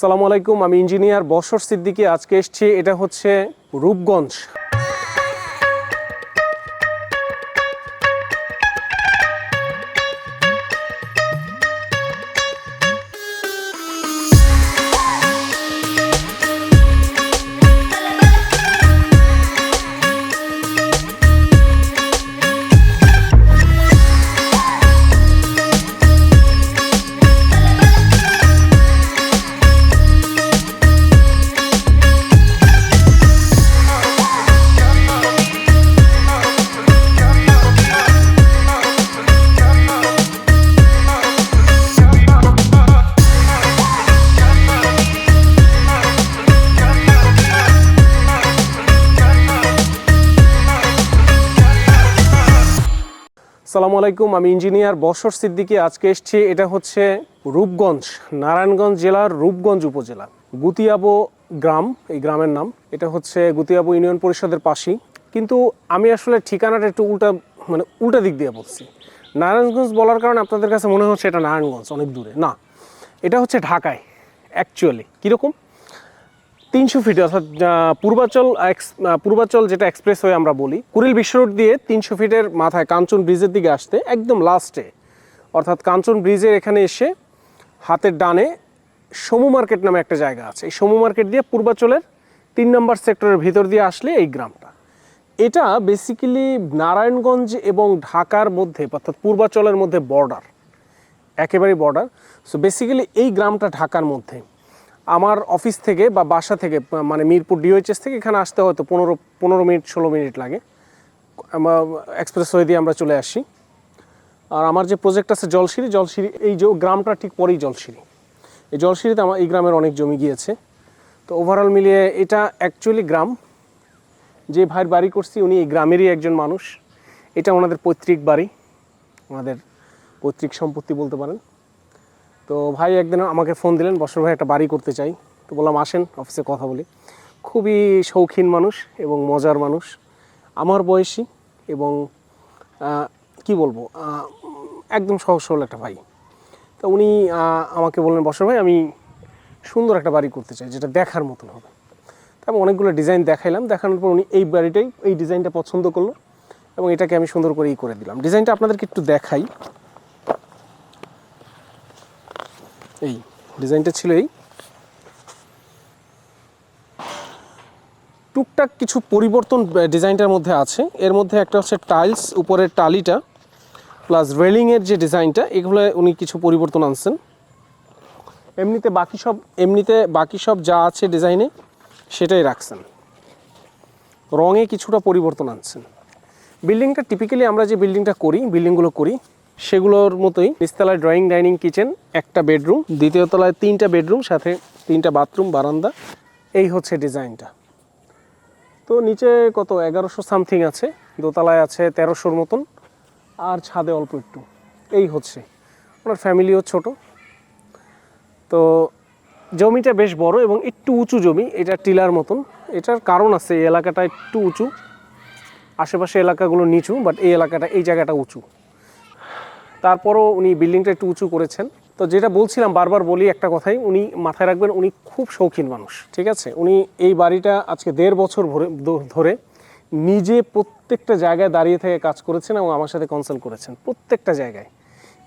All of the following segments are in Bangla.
সালামু আলাইকুম আমি ইঞ্জিনিয়ার বসর সিদ্দিকি। আজকে এসছি এটা হচ্ছে রূপগঞ্জ। সালামু আলাইকুম, আমি ইঞ্জিনিয়ার বসর সিদ্দিকী। আজকে এসেছি, এটা হচ্ছে রূপগঞ্জ, নারায়ণগঞ্জ জেলার রূপগঞ্জ উপজেলা, গুতিয়াবো গ্রাম, এই গ্রামের নাম। এটা হচ্ছে গুতিয়াবো ইউনিয়ন পরিষদের পাশেই। কিন্তু আমি আসলে ঠিকানাটা একটু উল্টা মানে উল্টা দিক দিয়ে বলছি। নারায়ণগঞ্জ বলার কারণে আপনাদের কাছে মনে হচ্ছে এটা নারায়ণগঞ্জ, অনেক দূরে। না, এটা হচ্ছে ঢাকায় অ্যাকচুয়ালি কীরকম? তিনশো ফিট অর্থাৎ পূর্বাচল পূর্বাচল যেটা এক্সপ্রেস হয়ে আমরা বলি কুড়িল বিশ্ব রোড দিয়ে তিনশো ফিটের মাথায় কাঞ্চন ব্রিজের দিকে আসতে একদম লাস্টে অর্থাৎ কাঞ্চন ব্রিজের এখানে এসে হাতের ডানে সমু মার্কেট নামে একটা জায়গা আছে। এই সমু মার্কেট দিয়ে পূর্বাচলের তিন নম্বর সেক্টরের ভিতর দিয়ে আসলে এই গ্রামটা। এটা বেসিক্যালি নারায়ণগঞ্জ এবং ঢাকার মধ্যে, অর্থাৎ পূর্বাচলের মধ্যে বর্ডার একেবারেই বর্ডার সো বেসিক্যালি এই গ্রামটা ঢাকার মধ্যে। আমার অফিস থেকে বা বাসা থেকে মানে মিরপুর ডিওএইচএস থেকে এখানে আসতে হয়তো পনেরো পনেরো মিনিট, ষোলো মিনিট লাগে। এক্সপ্রেস ওয়ে দিয়ে আমরা চলে আসি। আর আমার যে প্রজেক্ট আছে জলসিঁড়ি জলসিঁড়ি এই যে গ্রামটা ঠিক পরেই জলসিঁড়ি এই জলসিঁড়িতে আমার, এই গ্রামের অনেক জমি গিয়েছে। তো ওভারঅল মিলিয়ে এটা অ্যাকচুয়ালি গ্রাম। যে ভাইয়ের বাড়ি করছি উনি এই গ্রামেরই একজন মানুষ। এটা ওনাদের পৈতৃক বাড়ি। ওনাদের পৈতৃক সম্পত্তি বলতে পারেন। তো ভাই একদিন আমাকে ফোন দিলেন, বসর ভাই একটা বাড়ি করতে চাই। তো বললাম, আসেন অফিসে কথা বলি। খুবই শৌখিন মানুষ এবং মজার মানুষ। আমার বয়সী এবং কি বলব একদম সহজ সরল একটা ভাই। তো উনি আমাকে বললেন, বসর ভাই, আমি সুন্দর একটা বাড়ি করতে চাই, যেটা দেখার মতন হবে। তো আমি অনেকগুলো ডিজাইন দেখাইলাম। দেখানোর পর উনি এই বাড়িটাই, এই ডিজাইনটা পছন্দ করল এবং এটাকে আমি সুন্দর করেই করে দিলাম। ডিজাইনটা আপনাদেরকে একটু দেখাই। এই ডিজাইনটা ছিল এই। টুকটাক কিছু পরিবর্তন ডিজাইনটার মধ্যে আছে। এর মধ্যে একটা হচ্ছে টাইলস উপরের টালিটা প্লাস রেলিংয়ের যে ডিজাইনটা, এগুলো উনি কিছু পরিবর্তন আনছেন। এমনিতে বাকি সব, এমনিতে বাকি সব যা আছে ডিজাইনে, সেটাই রাখছেন। রঙে কিছুটা পরিবর্তন আনছেন। বিল্ডিংটা টিপিক্যালি আমরা যে বিল্ডিংটা করি, বিল্ডিংগুলো করি সেগুলোর মতোই নিচতলায় ড্রয়িং ডাইনিং কিচেন একটা বেডরুম দ্বিতীয় তলায় তিনটা বেডরুম সাথে তিনটা বাথরুম বারান্দা। এই হচ্ছে ডিজাইনটা। তো নিচে কত? এগারোশো সামথিং আছে, দোতলায় আছে তেরোশোর মতন, আর ছাদে অল্প একটু। এই হচ্ছে। ওনার ফ্যামিলিও ছোট। তো জমিটা বেশ বড় এবং একটু উঁচু জমি, এটা টিলার মতন। এটার কারণ আছে, এই এলাকাটা একটু উঁচু। আশেপাশে এলাকাগুলো নিচু বাট এই এলাকাটা, এই জায়গাটা উঁচু। তারপরও উনি বিল্ডিংটা একটু উঁচু করেছেন। তো যেটা বলছিলাম বারবার বলি একটা কথাই, উনি মাথায় রাখবেন উনি খুব শৌখিন মানুষ, ঠিক আছে? উনি এই বাড়িটা আজকে দেড় বছর ধরে নিজে প্রত্যেকটা জায়গায় দাঁড়িয়ে থেকে কাজ করেছেন এবং আমার সাথে কনসাল্ট করেছেন, প্রত্যেকটা জায়গায়।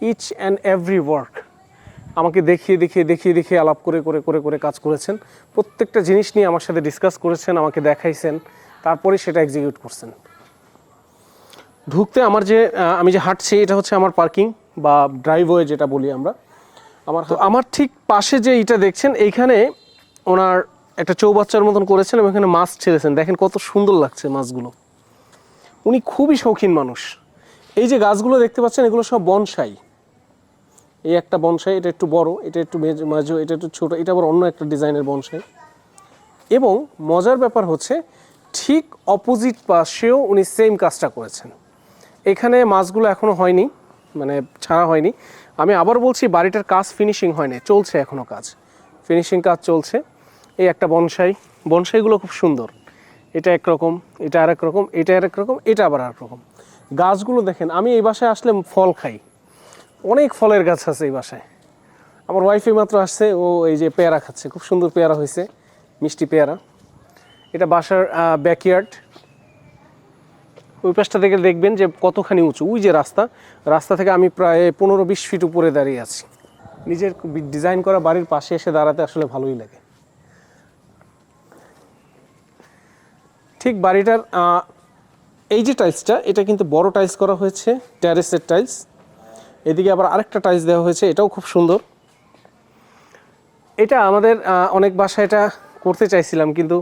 ইচ অ্যান্ড এভরি ওয়ার্ক আমাকে দেখিয়ে দেখিয়ে দেখিয়ে দেখিয়ে আলাপ করে করে করে করে কাজ করেছেন। প্রত্যেকটা জিনিস নিয়ে আমার সাথে ডিসকাস করেছেন, আমাকে দেখাইছেন, তারপরে সেটা এক্সিকিউট করছেন। ঢুকতে আমার যে আমি যে হাঁটছি এটা হচ্ছে আমার পার্কিং বা ড্রাইভওয়ে যেটা বলি আমরা। আমার তো আমার ঠিক পাশে যে এটা দেখছেন এইখানে ওনার একটা চৌবাচ্চার মতন করেছেন এবং এখানে মাছ ছেড়েছেন। দেখেন কত সুন্দর লাগছে মাছগুলো। উনি খুবই শৌখিন মানুষ। এই যে গাছগুলো দেখতে পাচ্ছেন এগুলো সব বনসাই। এই একটা বনসাই এটা একটু বড় এটা একটু মাঝো এটা একটু ছোট এটা আবার অন্য একটা ডিজাইনের বনসাই। এবং মজার ব্যাপার হচ্ছে ঠিক অপোজিট পাশেও উনি সেম কাজটা করেছেন। এখানে মাছগুলো এখনও হয়নি মানে ছাড়া হয়নি। আমি আবার বলছি, বাড়িটার কাজ ফিনিশিং হয়নি, চলছে এখনও কাজ। ফিনিশিং কাজ চলছে। এই একটা বনসাই, বনসাইগুলো খুব সুন্দর। এটা একরকম এটা আরেক রকম, এটা আরেক রকম, এটা আবার আরেক রকম। গাছগুলো দেখেন, আমি এই বাসায় আসলে ফল খাই। অনেক ফলের গাছ আছে এই বাসায়। আমার ওয়াইফে মাত্র আসছে, ও এই যে পেয়ারা খাচ্ছে। খুব সুন্দর পেয়ারা হয়েছে, মিষ্টি পেয়ারা। এটা বাসার ব্যাকইয়ার্ড ওই পাশটা থেকে দেখবেন যে কতখানি উঁচু। ওই যে রাস্তা রাস্তা থেকে আমি প্রায় পনেরো বিশ ফিট উপরে দাঁড়িয়ে আছি। নিজের ডিজাইন করা বাড়ির পাশে এসে দাঁড়াতে আসলে ভালোই লাগে। ঠিক বাড়িটার এই যে টাইলসটা, এটা কিন্তু বড় টাইলস করা হয়েছে ট্যারেসের টাইলস। এদিকে আবার আরেকটা টাইলস দেওয়া হয়েছে, এটাও খুব সুন্দর। এটা আমাদের অনেক বাসায় এটা করতে চাইছিলাম, কিন্তু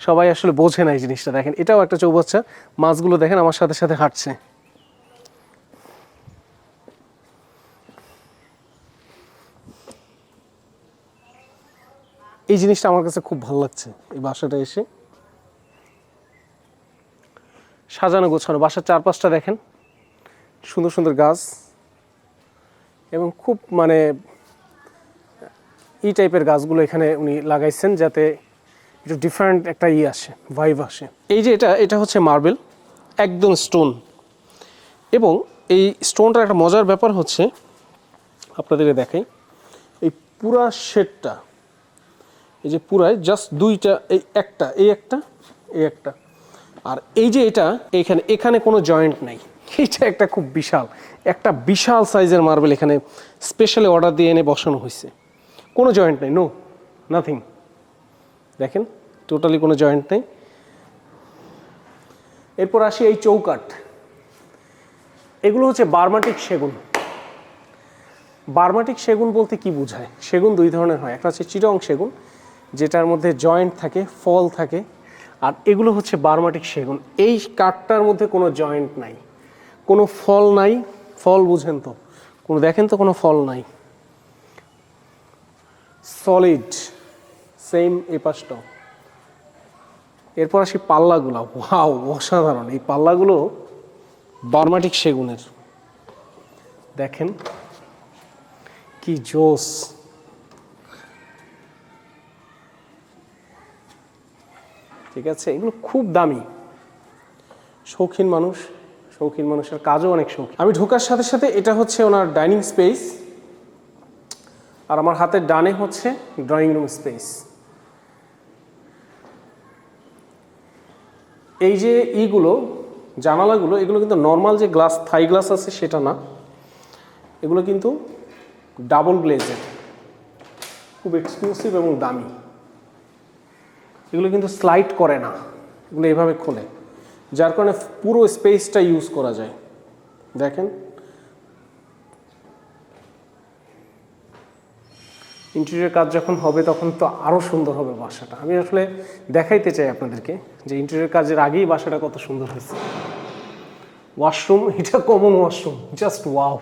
সবাই আসলে বোঝে না এই জিনিসটা, দেখেন, এটাও একটা চৌবাচ্চা। মাছগুলো দেখেন, আমার সাথে সাথে হাঁটছে। এই জিনিসটা আমার কাছে খুব ভালো লাগছে, এই বাসাটা এসে। সাজানো গোছানো, বাসার চারপাশটা দেখেন। সুন্দর সুন্দর গাছ। এবং খুব মানে এই টাইপের গাছগুলো এখানে উনি লাগাইছেন যাতে একটু ডিফারেন্ট একটা ই আসে ভাইব আসে। এই যে এটা এটা হচ্ছে মার্বেল একদম স্টোন এবং এই স্টোনটার একটা মজার ব্যাপার হচ্ছে, আপনাদেরকে দেখাই, এই পুরা শেডটা, এই যে পুরায় জাস্ট দুইটা, এই একটা এই একটা এই একটা। আর এই যে এটা, এখানে এখানে কোনো জয়েন্ট নাই। এটা একটা খুব বিশাল, একটা বিশাল সাইজের মার্বেল এখানে স্পেশালি অর্ডার দিয়ে এনে বসানো হয়েছে কোনো জয়েন্ট নেই নো নাথিং দেখেন টোটালি কোনো জয়েন্ট নেই। এরপর আসি এই চৌকাঠ। এগুলো হচ্ছে বার্মাটিক সেগুন। বার্মাটিক সেগুন বলতে কি বোঝায়? সেগুন দুই ধরনের হয়। একটা হচ্ছে চিরং সেগুন, যেটার মধ্যে জয়েন্ট থাকে, ফল থাকে, আর এগুলো হচ্ছে বার্মাটিক সেগুন। এই কাঠটার মধ্যে কোনো জয়েন্ট নাই। কোনো ফল নাই। ফল বুঝেন তো। কোনো দেখেন তো কোনো ফল নাই। সলিড সেম এই পাশটাও এরপর আসি পাল্লাগুলো। ওয়াও, অসাধারণ। এই পাল্লাগুলো বার্মাটিক সেগুনের। দেখেন, কি জোস। ঠিক আছে, এগুলো খুব দামি। শৌখিন মানুষ, শৌখিন মানুষের কাজও অনেক শৌখিন। আমি ঢোকার সাথে সাথে এটা হচ্ছে ওনার ডাইনিং স্পেস। আর আমার হাতের ডানে হচ্ছে ড্রয়িং রুম স্পেস। এই যে ইগুলো, জানালাগুলো, এগুলো কিন্তু নর্মাল যে গ্লাস থাই গ্লাস আছে সেটা না। এগুলো কিন্তু ডাবল গ্লেজের খুব এক্সক্লুসিভ এবং দামি। এগুলো কিন্তু স্লাইড করে না, এগুলো এভাবে খোলে, যার কারণে পুরো স্পেসটা ইউজ করা যায়। দেখেন ইন্টেরিয়র কাজ যখন হবে, তখন তো আরও সুন্দর হবে বাসাটা। আমি আসলে দেখাইতে চাই আপনাদেরকে যে ইন্টেরিয়র কাজের আগেই বাসাটা কত সুন্দর হয়েছে। ওয়াশরুম এটা কমন ওয়াশরুম জাস্ট ওয়াও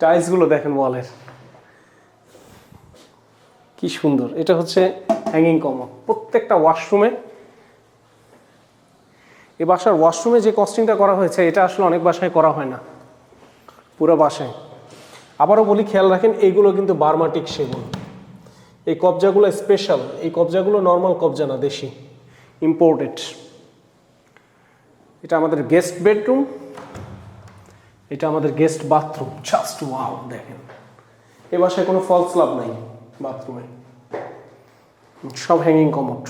টাইলসগুলো দেখেন ওয়ালের। কি সুন্দর, এটা হচ্ছে হ্যাঙ্গিং কমন প্রত্যেকটা ওয়াশরুমে এই বাসার ওয়াশরুমে যে কস্টিংটা করা হয়েছে, এটা আসলে অনেক বাসায় করা হয় না। পুরো বাসায়। আবারও বলি, খেয়াল রাখেন, এইগুলো কিন্তু বার্মাটিক সেগুন এই কবজাগুলো স্পেশাল এই কবজাগুলো নর্মাল কবজা না, দেশি ইম্পোর্টেড এটা আমাদের গেস্ট বেডরুম এটা আমাদের গেস্ট বাথরুম জাস্ট ওয়াও দেখেন। এ বাসায় কোনো ফলস লাভ নাই বাথরুমে সব হ্যাঙ্গিং কমোড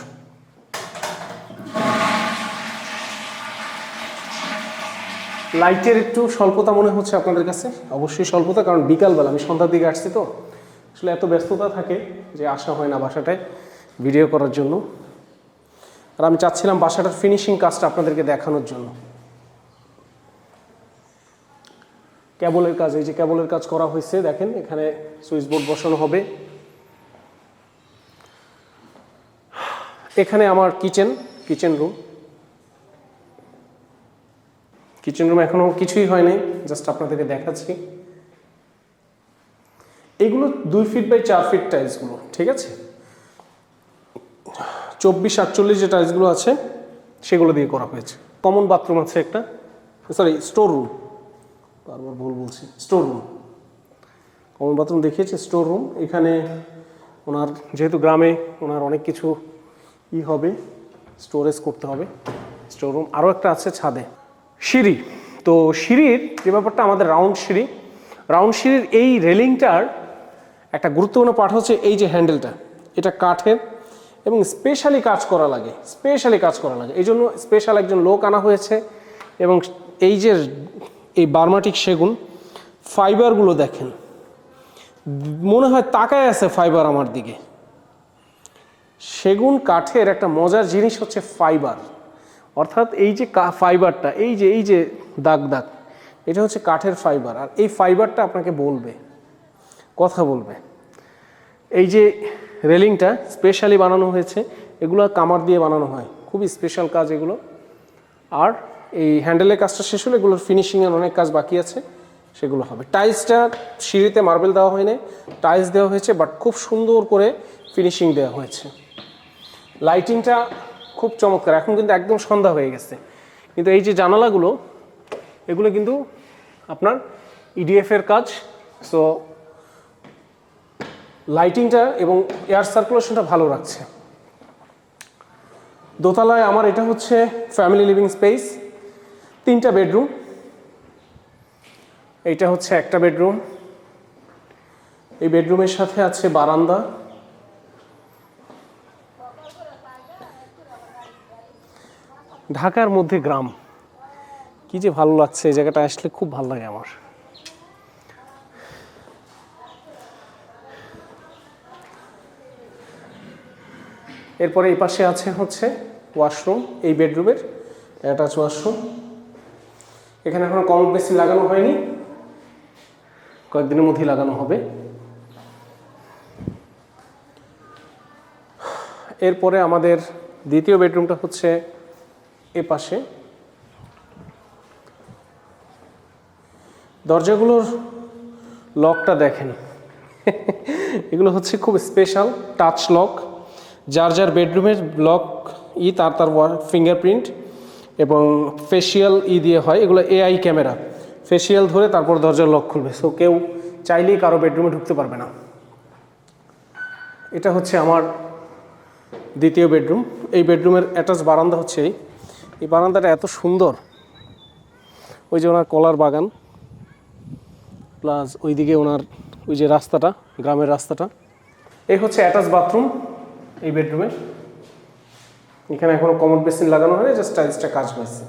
লাইটের একটু স্বল্পতা মনে হচ্ছে আপনাদের কাছে? অবশ্যই স্বল্পতা, কারণ বিকালবেলা, আমি সন্ধ্যার দিকে আসছি তো। আসলে এত ব্যস্ততা থাকে যে আসা হয় না বাসাটায় ভিডিও করার জন্য। আর আমি চাচ্ছিলাম বাসাটার ফিনিশিং কাজটা আপনাদেরকে দেখানোর জন্য। কেবলের কাজ, এই যে কেবলের কাজ করা হয়েছে, দেখেন, এখানে সুইচ বোর্ড বসানো হবে। এখানে আমার kitchen kitchen room kitchen room এখনও কিছুই হয় নাই জাস্ট আপনাদেরকে দেখাচ্ছি। এগুলো দুই ফিট বাই চার ফিট টাইলসগুলো ঠিক আছে? চব্বিশ আটচল্লিশ যে টাইলসগুলো আছে, সেগুলো দিয়ে করা হয়েছে। কমন বাথরুম আছে একটা সরি স্টোর রুম বারবার ভুল বলছি স্টোর রুম কমন বাথরুম দেখিয়েছে স্টোর রুম এখানে ওনার, যেহেতু গ্রামে ওনার অনেক কিছু ই হবে স্টোরেজ করতে হবে। স্টোর রুম আরও একটা আছে ছাদে। সিঁড়ি। তো সিঁড়ির যে ব্যাপারটা, আমাদের রাউন্ড সিঁড়ি, রাউন্ড সিঁড়ির এই রেলিংটার একটা গুরুত্বপূর্ণ পাঠ হচ্ছে এই যে হ্যান্ডেলটা। এটা কাঠের এবং স্পেশালি কাজ করা লাগে, স্পেশালি কাজ করা লাগে। এই জন্য স্পেশাল একজন লোক আনা হয়েছে এবং এই যে এই বার্মাটিক সেগুন, ফাইবারগুলো দেখেন। মনে হয় তাকায় আছে ফাইবার আমার দিকে। সেগুন কাঠের একটা মজার জিনিস হচ্ছে ফাইবার। অর্থাৎ এই যে ফাইবারটা এই যে এই যে দাগ দাগ, এটা হচ্ছে কাঠের ফাইবার আর এই ফাইবারটা আপনাকে বলবে, কথা বলবে। এই যে রেলিংটা স্পেশালি বানানো হয়েছে, এগুলো কামার দিয়ে বানানো হয়, খুবই স্পেশাল কাজ এগুলো। আর এই হ্যান্ডেলের কাজটা শেষ হলে এগুলোর ফিনিশিংয়ের অনেক কাজ বাকি আছে, সেগুলো হবে। টাইলসটা সিঁড়িতে মার্বেল দেওয়া হয়নি টাইলস দেওয়া হয়েছে বাট খুব সুন্দর করে ফিনিশিং দেওয়া হয়েছে। লাইটিংটা খুব চমৎকার। এখন কিন্তু একদম সন্ধ্যা হয়ে গেছে। কিন্তু এই যে জানালাগুলো, এগুলো কিন্তু আপনার ইডিএফের কাজ। সো লাইটিংটা এবং এয়ার সার্কুলেশনটা ভালো রাখছে। দোতলায় আমার এটা হচ্ছে ফ্যামিলি লিভিং স্পেস তিনটা বেডরুম এইটা হচ্ছে একটা বেডরুম এই বেডরুমের সাথে আছে বারান্দা। ঢাকার মধ্যে গ্রাম। কি যে ভালো লাগছে, এই জায়গাটা আসলে খুব ভালো লাগে আমার। এরপরে এই পাশে আছে হচ্ছে ওয়াশরুম, এই বেডরুমের অ্যাটাচ ওয়াশরুম। এখানে এখনও কম বেশি লাগানো হয়নি। কয়েকদিনের মধ্যেই লাগানো হবে। এরপরে আমাদের দ্বিতীয় বেডরুমটা হচ্ছে এ পাশে দরজাগুলোর লকটা দেখেন। এগুলো হচ্ছে খুব স্পেশাল টাচ লক যার যার বেডরুমের লক ই তার তার ফিঙ্গারপ্রিন্ট এবং ফেসিয়াল ই দিয়ে হয়। এগুলো এআই ক্যামেরা ফেসিয়াল ধরে তারপর দরজার লক খুলবে। সো কেউ চাইলেই কারও বেডরুমে ঢুকতে পারবে না। এটা হচ্ছে আমার দ্বিতীয় বেডরুম এই বেডরুমের অ্যাটাচ বারান্দা হচ্ছে এই। এই বারান্দাটা এত সুন্দর। ওই যে ওনার কলার বাগান, প্লাস ওইদিকে ওনার ওই যে রাস্তাটা, গ্রামের রাস্তাটা। এই হচ্ছে অ্যাটাচ বাথরুম এই বেডরুমে। এখানে এখনও কমন বেসিন লাগানো হয়নি, জাস্ট টাইলসটা কাজ হয়েছে।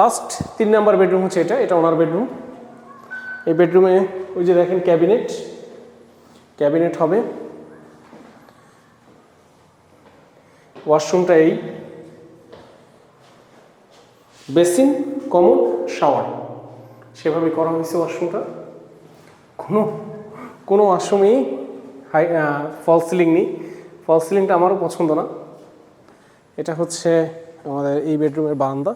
লাস্ট তিন নাম্বার বেডরুম হচ্ছে এটা এটা ওনার বেডরুম। এই বেডরুমে ওই যে দেখেন ক্যাবিনেট। ক্যাবিনেট হবে। ওয়াশরুমটা এই। Basin, common, shower. সেভাবে করা হয়েছে ওয়াশরুমটা। কোনো কোনো ওয়াশরুমেই হাই ফল সিলিং নেই। ফল সিলিংটা আমারও পছন্দ না। এটা হচ্ছে আমাদের এই বেডরুমের বারান্দা।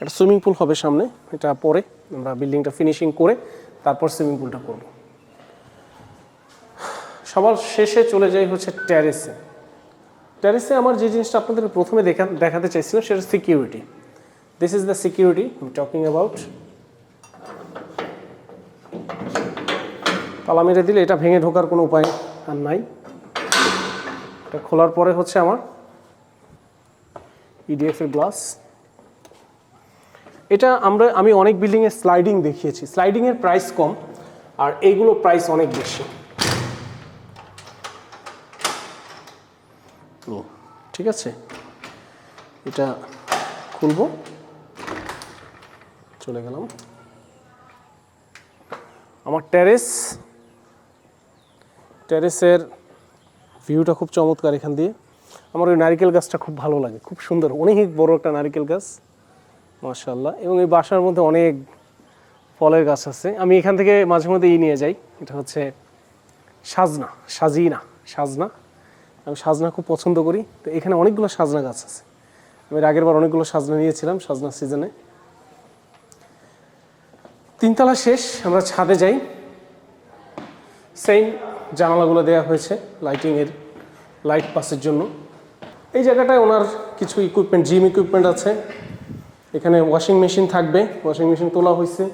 একটা সুইমিং পুল হবে সামনে, এটা পরে আমরা বিল্ডিংটা ফিনিশিং করে তারপর সুইমিং পুলটা করব। সবার শেষে চলে যাই হচ্ছে ট্যারেসে ট্যারেসে আমার যে জিনিসটা আপনাদের প্রথমে দেখা, দেখাতে চাইছিলাম সেটা security this is the security talking about তালা মেরে দিলে এটা ভেঙে ঢোকার কোনো উপায় আর নাই। এটা খোলার পরে হচ্ছে আমার ইডিএফ এর গ্লাস এটা আমরা, আমি অনেক বিল্ডিংয়ে স্লাইডিং দেখিয়েছি। স্লাইডিংয়ের প্রাইস কম, আর এইগুলো প্রাইস অনেক বেশি। ঠিক আছে? এটা খুলবো। চলে গেলাম। আমার টেরেস টেরেসের ভিউটা খুব চমৎকার এখান দিয়ে। আমার ওই নারিকেল গাছটা খুব ভালো লাগে, খুব সুন্দর। অনেক বড় একটা নারিকেল গাছ। মাশাল্লাহ এবং এই বাসার মধ্যে অনেক ফলের গাছ আছে। আমি এখান থেকে মাঝে মধ্যে ই নিয়ে যাই। এটা হচ্ছে সাজনা, সাজিনা, সাজনা। আমি সাজনা খুব পছন্দ করি। তো এখানে অনেকগুলো সাজনা গাছ আছে। আমি আগের বার অনেকগুলো সাজনা নিয়েছিলাম সাজনা সিজনে। তিনতলা শেষ, আমরা ছাদে যাই। সেম জানালাগুলো দেওয়া হয়েছে লাইটিংয়ের লাইট পাসের জন্য। এই জায়গাটায় ওনার কিছু ইকুইপমেন্ট জিম ইকুইপমেন্ট আছে। এখানে ওয়াশিং মেশিন থাকবে। ওয়াশিং মেশিন তোলা হয়েছে।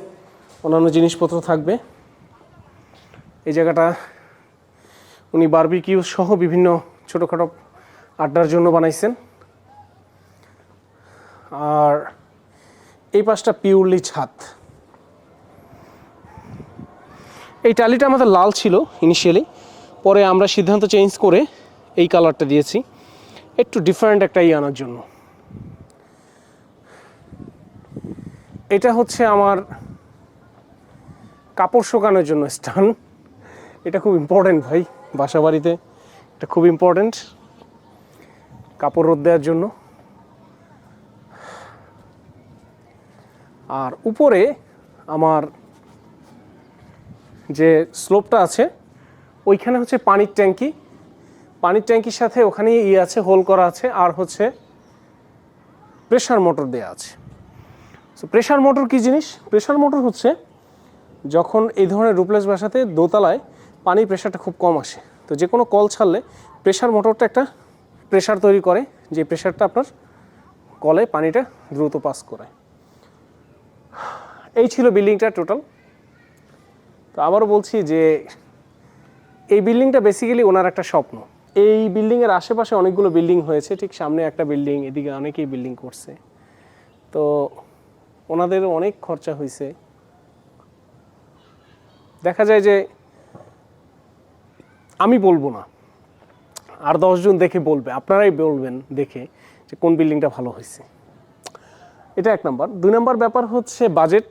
অন্যান্য জিনিসপত্র থাকবে। এই জায়গাটা উনি বারবিকিউ সহ বিভিন্ন ছোটোখাটো আড্ডার জন্য বানাইছেন। আর এই পাশটা পিওরলি ছাদ। এই টালিটা আমাদের লাল ছিল ইনিশিয়ালি পরে আমরা সিদ্ধান্ত চেঞ্জ করে এই কালারটা দিয়েছি। একটু ডিফারেন্ট একটা ই আনার জন্য। এটা হচ্ছে আমার কাপড় শুকানোর জন্য স্টান। এটা খুব ইম্পর্টেন্ট ভাই বাসা বাড়িতে এটা খুব ইম্পর্টেন্ট কাপড় রোদ দেওয়ার জন্য। আর উপরে আমার যে স্লোপটা আছে, ওইখানে হচ্ছে পানির ট্যাঙ্কি। পানির ট্যাঙ্কির সাথে ওখানে ইয়ে আছে, হোল করা আছে, আর হচ্ছে প্রেশার মোটর দেওয়া আছে। সো প্রেশার মোটর কী জিনিস? প্রেশার মোটর হচ্ছে যখন এই ধরনের রুপলেস বাসাতে দোতলায় পানির প্রেশারটা খুব কম আসে। তো যে কোনো কল ছাড়লে প্রেশার মোটরটা একটা প্রেশার তৈরি করে, যে প্রেশারটা আপনার কলে পানিটা দ্রুত পাস করে এই ছিল বিল্ডিংটা টোটাল তো আবারও বলছি যে এই বিল্ডিংটা বেসিক্যালি ওনার একটা স্বপ্ন। এই বিল্ডিংয়ের আশেপাশে অনেকগুলো বিল্ডিং হয়েছে, ঠিক সামনে একটা বিল্ডিং এদিকে অনেকেই বিল্ডিং করছে। তো ওনাদের অনেক খরচা হয়েছে দেখা যায় যে আমি বলব না। আর দশজন দেখে বলবে, আপনারাই বলবেন দেখে যে কোন বিল্ডিংটা ভালো হয়েছে এটা এক নাম্বার। দুই নাম্বার ব্যাপার হচ্ছে বাজেট।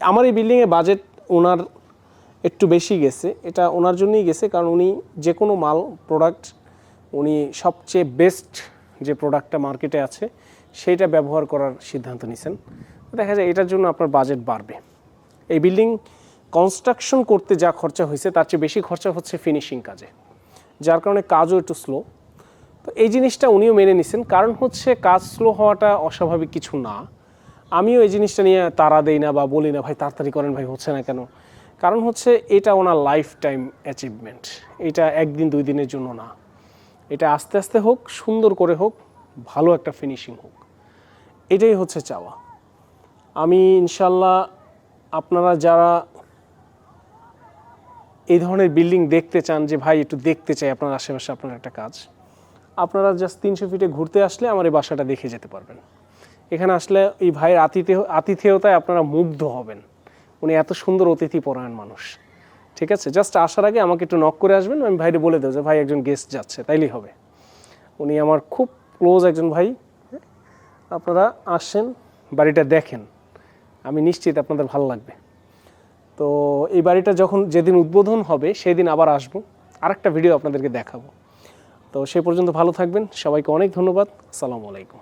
আমার এই বিল্ডিংয়ে বাজেট ওনার একটু বেশি গেছে। এটা ওনার জন্যই গেছে কারণ উনি যে কোনো মাল, প্রোডাক্ট উনি সবচেয়ে বেস্ট যে প্রোডাক্টটা মার্কেটে আছে, সেইটা ব্যবহার করার সিদ্ধান্ত নিয়েছেন দেখা যায় এটার জন্য আপনার বাজেট বাড়বে। এই বিল্ডিং কনস্ট্রাকশন করতে যা খরচা হয়েছে, তার চেয়ে বেশি খরচা হচ্ছে ফিনিশিং কাজে। যার কারণে কাজও একটু স্লো তো এই জিনিসটা উনিও মেনে নিছেন। কারণ হচ্ছে কাজ স্লো হওয়াটা অস্বাভাবিক কিছু না। আমিও এই জিনিসটা নিয়ে তারা দেই না বা বলি না, ভাই, তাড়াতাড়ি করেন, ভাই, হচ্ছে না কেন? কারণ হচ্ছে এটা ওনার লাইফ টাইম অ্যাচিভমেন্ট এটা একদিন, দুই দিনের জন্য না। এটা আস্তে আস্তে হোক, সুন্দর করে হোক, ভালো একটা ফিনিশিং হোক। এটাই হচ্ছে চাওয়া। আমি ইনশাল্লাহ আপনারা যারা এই ধরনের বিল্ডিং দেখতে চান যে, ভাই, একটু দেখতে চাই আপনার আশেপাশে আপনার একটা কাজ, আপনারা জাস্ট তিনশো ফিটে ঘুরতে আসলে আমার এই বাসাটা দেখে যেতে পারবেন। এখানে আসলে এই ভাইয়ের আতিথেয়, আতিথেয়তায় আপনারা মুগ্ধ হবেন। উনি এত সুন্দর অতিথি পরায়ণ মানুষ। ঠিক আছে? জাস্ট আসার আগে আমাকে একটু নক করে আসবেন, আমি ভাইরে বলে দেবো যে, ভাই, একজন গেস্ট যাচ্ছে। তাইলেই হবে। উনি আমার খুব ক্লোজ একজন ভাই। আপনারা আসেন, বাড়িটা দেখেন। আমি নিশ্চিত আপনাদের ভালো লাগবে। তো এই বাড়িটা যখন যেদিন উদ্বোধন হবে, সেদিন আবার আসব, আরেকটা ভিডিও আপনাদেরকে দেখাবো। তো সে পর্যন্ত ভালো থাকবেন, সবাইকে অনেক ধন্যবাদ, আসসালামু আলাইকুম।